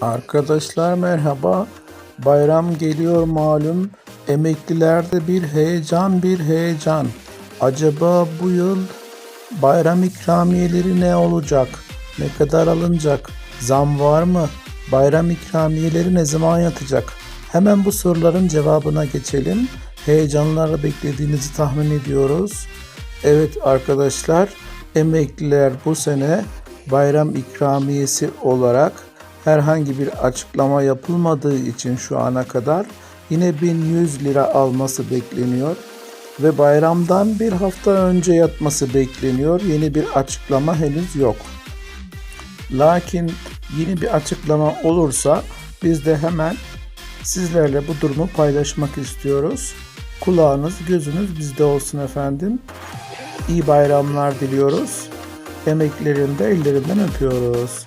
Arkadaşlar merhaba. Bayram geliyor malum. Emeklilerde bir heyecan bir heyecan. Acaba bu yıl bayram ikramiyeleri ne olacak? Ne kadar alınacak? Zam var mı? Bayram ikramiyeleri ne zaman yatacak? Hemen bu soruların cevabına geçelim. Heyecanlarla beklediğinizi tahmin ediyoruz. Evet arkadaşlar, emekliler bu sene bayram ikramiyesi olarak herhangi bir açıklama yapılmadığı için şu ana kadar yine 1100 lira alması bekleniyor ve bayramdan bir hafta önce yatması bekleniyor. Yeni bir açıklama henüz yok. Lakin yeni bir açıklama olursa biz de hemen sizlerle bu durumu paylaşmak istiyoruz. Kulağınız, gözünüz bizde olsun efendim. İyi bayramlar diliyoruz. Emeklerin de ellerinden öpüyoruz.